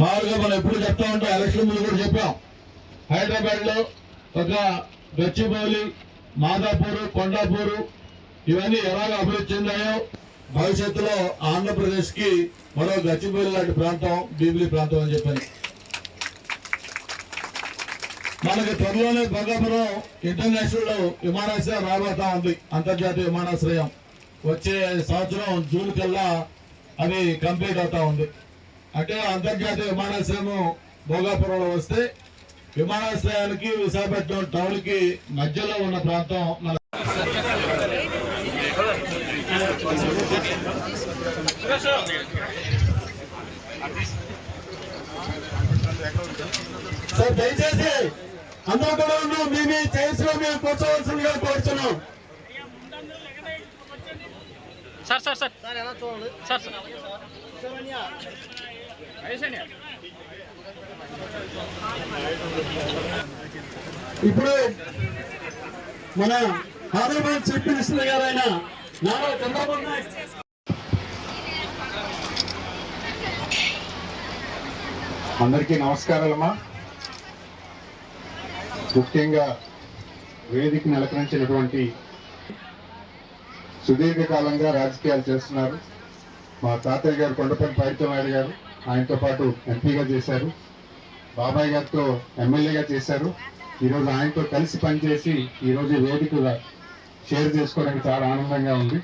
మామూలుగా మనం ఎప్పుడు చెప్తా ఉంటాం. ఎలక్షన్ ముందు కూడా చెప్పాం. హైదరాబాద్లో ఒక గచ్చిబౌలి మాదాపూర్ కొండాపూరు ఇవన్నీ ఎలాగ అభివృద్ధి చెందాయో భవిష్యత్తులో ఆంధ్రప్రదేశ్కి మరో గచ్చిబౌలి లాంటి ప్రాంతం బీబిలి ప్రాంతం అని చెప్పాను. మనకి త్వరలోనే భంగాపురం ఇంటర్నేషనల్ విమానాశ్రయం రాబోతా ఉంది. అంతర్జాతీయ విమానాశ్రయం. వచ్చే సంవత్సరం జూన్ కల్లా అది కంప్లీట్ అవుతా ఉంది. అంటే అంతర్జాతీయ విమానాశ్రయం భోగాపురంలో వస్తే విమానాశ్రయానికి విశాఖపట్నం టౌన్కి మధ్యలో ఉన్న ప్రాంతం మన సార్ దయచేసి అందరూ కూడా ఉన్నాం మీ మీ చైర్స్లో మేము కూర్చోవలసిందిగా కోరుతున్నాం సార్ సార్ సార్. సార్ ఎలా చూడండి సార్ సార్. ఇప్పుడు మన హైదరాబాద్ చీఫ్ మినిస్టర్ గారైన నారా చంద్రబాబు నాయుడు. అందరికీ నమస్కారాలమ్మా. ముఖ్యంగా వేదిక నెలకొంచినటువంటి సుదీర్ఘకాలంగా రాజకీయాలు చేస్తున్నారు మా తాతయ్య గారు కొండపల్లి పాయితనాయుడు గారు. ఆయనతో పాటు ఎంపీగా చేశారు. బాబాయ్ గారితో ఎమ్మెల్యేగా చేశారు. ఈరోజు ఆయనతో కలిసి పనిచేసి ఈరోజు వేదికగా షేర్ చేసుకోవడానికి చాలా ఆనందంగా ఉంది.